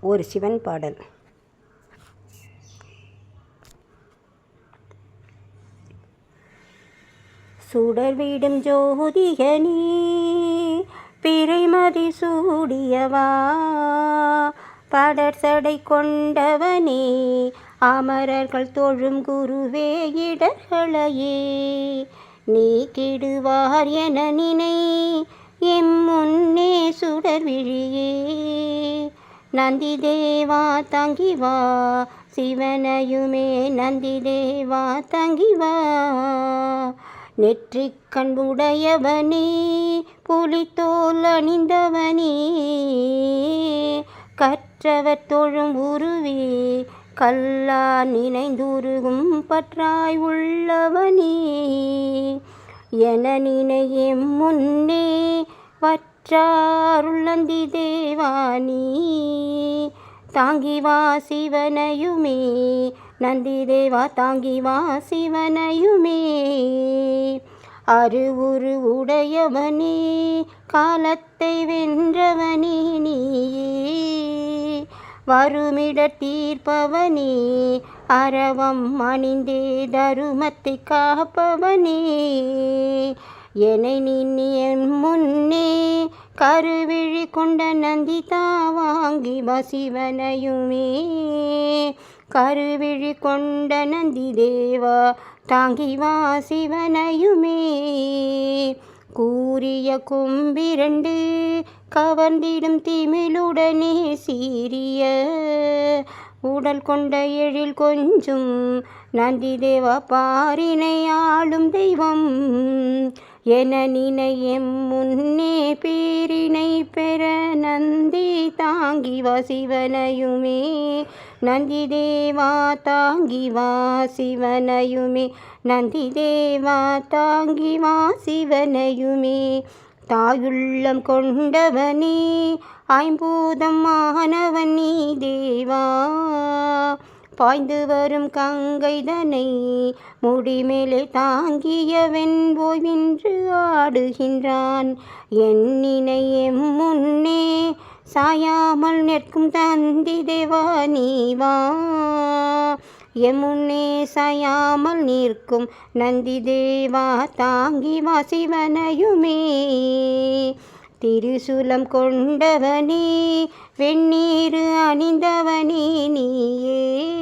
ஒரு சிவன் பாடல். சுடர்விடும் ஜோதிகனே பிறைமதி சூடியவா படர்சடை கொண்டவனே அமரர்கள் தொழும் குருவே இடர்களையே. நீ கிடுவார் என நினை எம் முன்னே சுடர் விழியே நந்தி தேவா தங்கி வா சிவனையுமே நந்தி தேவா தங்கி வா நெற்றிக் கண்புடையவனே புலித்தோல் அணிந்தவனே. கற்றவர் தொழும் உருவே கல்லா நினைந்துருகும் பற்றாய் உள்ளவனே. என நினையும் முன்னே வற்றாருள்ளந்தி தேவானி. தாங்கி வா சிவனையுமே. நந்தி தேவா தாங்கி வா சிவனையுமே. அருவுரு உடையவனே காலத்தை வென்றவனே நீயே. வருமிட தீர்ப்பவனே அறவம் அணிந்தே தருமத்தை காப்பவனே. என்னை நின்னியன் முன்னே கருவிழி கொண்ட நந்திதா வாங்கி வசிவனையுமே. கருவிழி கொண்ட நந்தி தேவா தாங்கி வா சிவனையுமே கூறிய கும்பிரண்டு கவர்ந்திடும் திமிழுடனே சீரிய உடல் கொண்ட எழில் கொஞ்சும் நந்தி தேவா பாரினை ஆளும் தெய்வம். என நினையம் முன்னே பேரினை பெற நந்தி தாங்கி வா சிவனையுமே நந்தி தேவா தாங்கி வா சிவனையுமே நந்தி தேவா தாங்கி வா சிவனையுமே தாயுள்ளம் கொண்டவனே ஐம்பூதம் மாணவனே தேவா. பாய்ந்து வரும் கங்கைதனை முடிமேலே தாங்கிய வெண்போய் ஓய்வின்று ஆடுகின்றான். என் நினையம் முன்னே சாயாமல் நிற்கும் தந்தி தேவா நீவா எமுன்னே சாயாமல் நிற்கும் நந்தி தேவா தாங்கி வா சிவனையுமே. திருசூலம் கொண்டவனே வெந்நீர் அணிந்தவனே நீயே.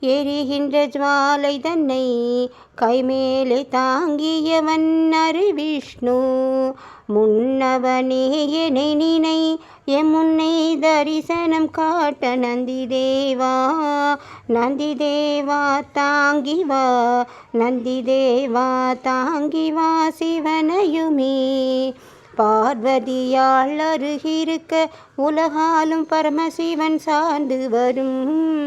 எரிகின்ற ஜுவாலை தன்னை கைமேலே தாங்கியவன் அரு விஷ்ணு. முன்னவனே என்னை நினை எம்முன்னை தரிசனம் காட்ட நந்தி தேவா. நந்தி தேவா தாங்கி வா. நந்தி தேவா தாங்கி வா சிவனையுமே. பார்வதியாள் அருகிருக்க உலகாலும் பரமசிவன் சார்ந்து வரும்.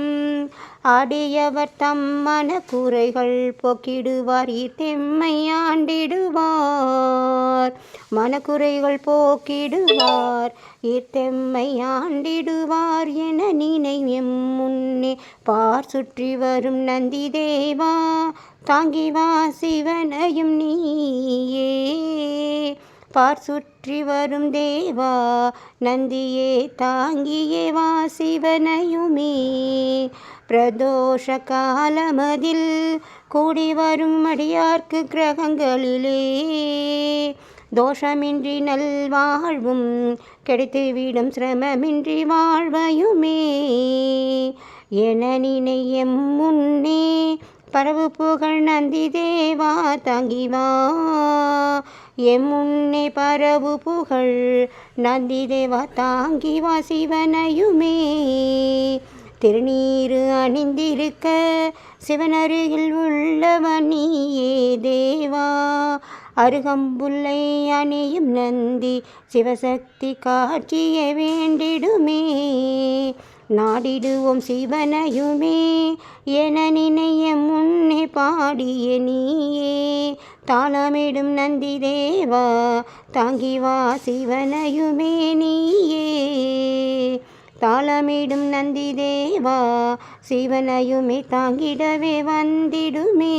அடியவர் தம் மன குறைகள் போக்கிடுவார் இத்தெம்மை ஆண்டிடுவார். மனக்குறைகள் போக்கிடுவார் இத்தெம்மை ஆண்டிடுவார் என நினைவும் முன்னே பார் சுற்றி வரும் நந்தி தேவா தாங்கி வா சிவனையும் நீயே. பார் சுற்றி வரும் தேவா நந்தியே தாங்கியே வா சிவனையுமே. பிரதோஷ காலமதில் கூடி வரும் அடியார்க்கு கிரகங்களிலே. தோஷமின்றி நல்வாழ்வும் கிடைத்துவிடும் சிரமமின்றி வாழ்வையுமே. என நினையம் முன்னே பரவு புகழ் நந்தி தேவா தங்கிவா எம்முன்னே பரவு புகழ் நந்தி தேவா தாங்கிவா சிவனையுமே. திருநீரு அணிந்திருக்க சிவனருகில் உள்ளவனியே தேவா. அருகம்புல்லை அணியும் நந்தி சிவசக்தி காட்சியை வேண்டிடுமே. நாடிடுவோம் சிவனையுமே என நினைய முன்னே பாடிய நீயே. தாளமிடும் நந்தி தேவா தாங்கி வா சிவனையுமே நீயே. தாளமிடும் நந்தி தேவா சிவனையுமே தாங்கிடவே வந்திடுமே.